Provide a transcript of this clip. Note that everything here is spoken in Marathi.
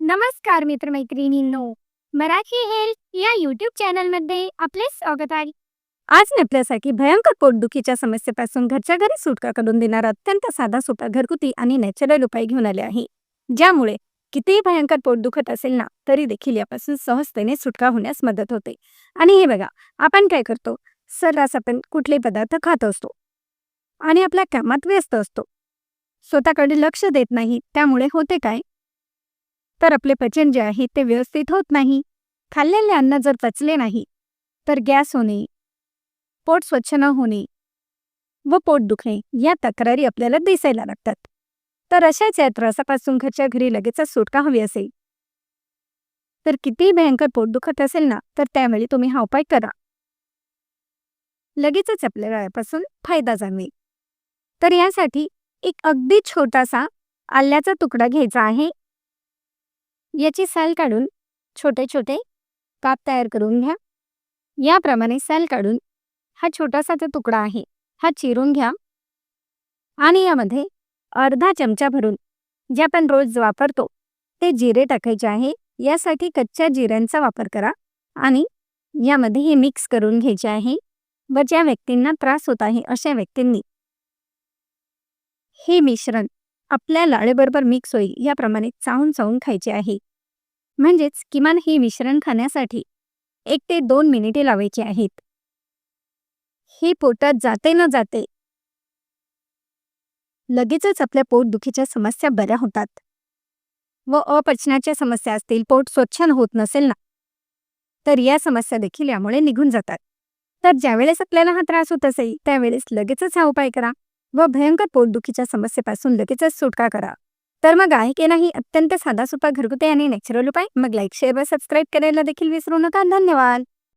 नमस्कार मित्रमैत्रिणींनो मराठी हेल्थ या युट्यूब चॅनलमध्ये आपले स्वागत आहे. आज मी आपल्यासाठी भयंकर पोटदुखीच्या समस्येपासून घरच्या घरी सुटका करून देणारा अत्यंत साधा सोपा घरगुती आणि नॅचरल उपाय घेऊन आले आहे. ज्यामुळे कितीही भयंकर पोट दुखत असेल ना तरी देखील यापासून सहजतेने सुटका होण्यास मदत होते. आणि हे बघा आपण काय करतो? सर्रास आपण कुठले पदार्थ खात असतो. आणि आपल्या कामात व्यस्त असतो. स्वतःकडे लक्ष देत नाही त्यामुळे होते काय? तर आपले पचन जे आहे ते व्यवस्थित होत नाही. खाल्लेले अन्न जर पचले नाही तर गॅस होणे पोट स्वच्छ न होणे व पोट दुखणे या तक्रारी आपल्याला दिसायला लागतात. तर अशाच या त्रासापासून घरच्या घरी लगेचच सुटका हवी असेल. तर कितीही भयंकर पोट दुखत असेल ना तर त्यावेळी तुम्ही हा उपाय करा. लगेचच आपल्याला यापासून फायदा जाणवेल. तर यासाठी एक अगदी छोटासा आल्याचा तुकडा घ्यायचा आहे. याची साल काढून छोटे छोटे काप तयार करून घ्या. याप्रमाणे साल काढून हा छोटासा जो तुकडा आहे हा चिरून घ्या. आणि यामध्ये अर्धा चमचा भरून जे आपण रोज वापरतो ते जिरे टाकायचे आहे. यासाठी कच्च्या जिऱ्यांचा वापर करा आणि यामध्ये हे मिक्स करून घ्यायचे आहे. व ज्या व्यक्तींना त्रास होत आहे अशा व्यक्तींनी. हे मिश्रण आपल्या लाळेबरोबर मिक्स होईल याप्रमाणे चावून चावून खायचे आहे. म्हणजेच किमान हे मिश्रण खाण्यासाठी एक ते दोन मिनिटे लावायची आहेत. हे पोटात जाते न जाते. लगेचच आपल्या पोटदुखीच्या समस्या बऱ्या होतात. व अपचनाच्या समस्या असतील पोट स्वच्छ होत नसेल ना तर या समस्या देखील यामुळे निघून जातात. तर ज्यावेळेस आपल्याला हा त्रास होत असेल त्यावेळेस लगेचच हा उपाय करा व भयंकर पोटदुखीच्या समस्येपासून लगेचच सुटका करा. तर मग आहे की नाही अत्यंत साधा सोपा घरगुती आणि नॅचरल उपाय. मग लाईक शेअर व सबस्क्राईब करायला देखील विसरू नका. धन्यवाद!